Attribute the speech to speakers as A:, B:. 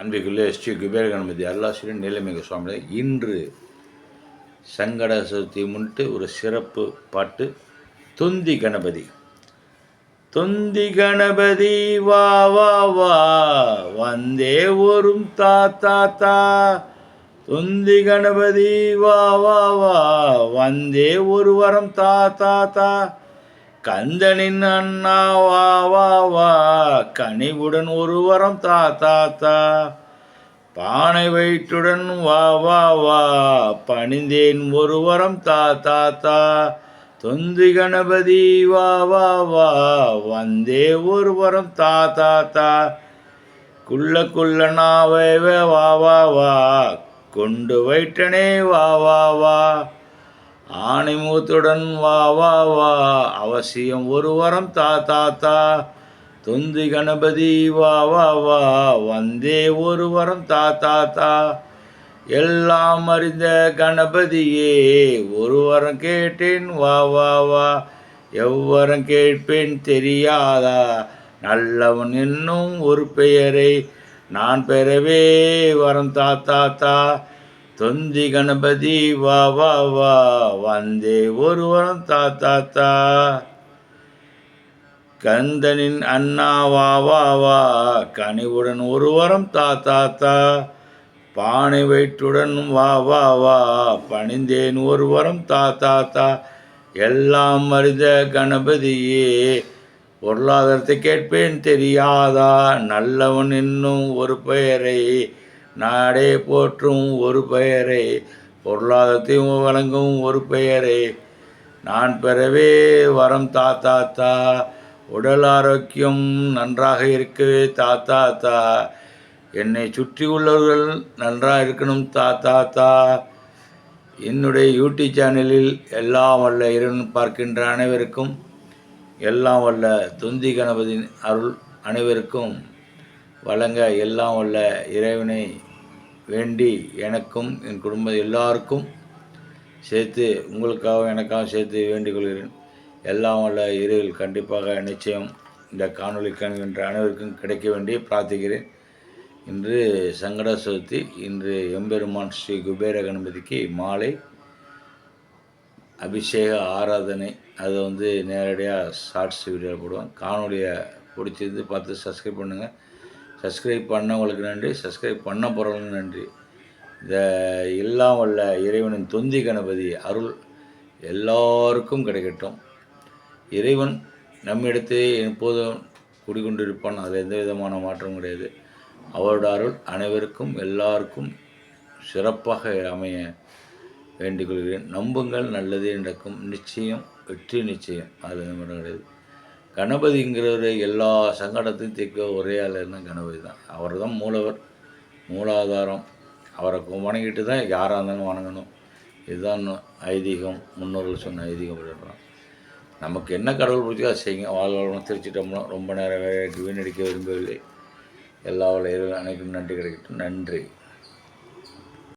A: அன்பிற்குள்ளே ஸ்ரீ குபேர கணபதி அருளாசிரியர் நீலமிக சுவாமி இன்று சங்கட சதுர்த்தி முன்ட்டு ஒரு சிறப்பு பாட்டு தொந்தி கணபதி. தொந்தி கணபதி வா வா வா வந்தே ஒரும் தா தா தா. தொந்தி கணபதி வா வா வா வந்தே ஒரு வரம் தா தா தா. கந்தனின் அண்ணா வா வா வா. கனிவுடன் ஒரு வரம் தா தா தா. பானை வயிற்றுடன் வா வா வா. பணிந்தேன் ஒரு வரம் தா தா தா. தொந்தி கணபதி வா வா வா. வந்தே ஒரு வரம் தா தா தா. குள்ள குள்ள நாவே வா வா வா கொண்டு வைட்டனே வா வா வா. ஆணிமுகத்துடன் வா வா வா. அவசியம் ஒரு வரம் தா தா தா. தொந்தி கணபதி வா வா வா வந்தே ஒரு வரம் தா தா தா. எல்லாம் அறிந்த கணபதியே ஒரு வரம் கேட்டேன் வா வா வா. எவ்வரம் கேட்பேன் தெரியாதா? நல்லவன் என்னும் ஒரு பெயரை நான் பெறவே வரம் தா தா தா. தொந்தி கணபதி வா வா வா. வந்தே ஒருவரம் தா தா தா. கந்தனின் அண்ணா வா வா வா. கனிவுடன் ஒருவரம் தா தா தா. பானை வயிற்றுடன் வா வா வா. பணிந்தேன் ஒருவரம் தா தா தா. எல்லாம் அறிந்த கணபதியே பொருளாதாரத்தை கேட்பேன் தெரியாதா? நல்லவன் என்னும் ஒரு பெயரை நாடே போற்றும் ஒரு பெயரை பொருளாதாரத்தையும் வழங்கும் ஒரு பெயரை. நான் பெறவே வரம் தா தா தா. உடல் ஆரோக்கியம் நன்றாக இருக்கவே தாத்தா தா. என்னை சுற்றி உள்ளவர்கள் நன்றாக இருக்கணும் தாத்தா தா. என்னுடைய யூடியூப் சேனலில் எல்லாம் வல்ல இறைவன் பார்க்கின்ற அனைவருக்கும் எல்லாம் வல்ல துந்தி கணபதியின் அருள் அனைவருக்கும் வழங்க எல்லாம் வல்ல இறைவனை வேண்டி எனக்கும் என் குடும்ப எல்லாருக்கும் சேர்த்து உங்களுக்காக எனக்காக சேர்த்து வேண்டிக் கொள்கிறேன். எல்லாம் வல்ல இறைவில் கண்டிப்பாக நிச்சயம் இந்த காணொலி காண்கின்ற அனைவருக்கும் கிடைக்க வேண்டி பிரார்த்திக்கிறேன். இன்று சங்கட சதுர்த்தி இன்று எம்பெருமான் ஸ்ரீ குபேர கணபதிக்கு மாலை. அபிஷேக ஆராதனை அதை வந்து நேரடியாக ஷார்ட்ஸ் வீடியோவில் போடுவேன் காணொலியை பிடிச்சிருந்து பார்த்து சப்ஸ்கிரைப் பண்ணுங்கள் சப்ஸ்கிரைப் பண்ணவங்களுக்கு நன்றி. சப்ஸ்கிரைப் பண்ண போகிறவங்களுக்கு நன்றி. இந்த எல்லாம் வல்ல இறைவனின் தொந்தி கணபதி அருள் எல்லோருக்கும் கிடைக்கட்டும். இறைவன் நம்மிடத்தே எப்போதும் குடிகொண்டிருப்பான். அதில் எந்த விதமான மாற்றம் கிடையாது. அவரோட அருள் அனைவருக்கும் எல்லாருக்கும் சிறப்பாக அமைய வேண்டிக் கொள்கிறேன் நம்புங்கள் நல்லதே நடக்கும். நிச்சயம் வெற்றி நிச்சயம். அதில் கிடையாது. கணபதிங்கிறவர் எல்லா சங்கடத்தையும் தீர்க்க ஒரே ஆளுன்னா கணபதி தான். அவர் தான் மூலவர் மூலாதாரம். அவரை வணங்கிட்டு தான் யாராக இருந்தாலும் வணங்கணும். இதுதான் ஐதீகம். முன்னோர்கள் சொன்ன ஐதீகம் சொல்கிறோம் நமக்கு என்ன கடவுள் பிடிச்சோ அதை செய்யுங்க. வாழ்வாழ்வனும் திருச்சிட்டோம்னா ரொம்ப நேரம் வீணடிக்க விரும்பவில்லை. எல்லா வளையலும் அனைக்கும் நன்றி கிடைக்கட்டும். நன்றி.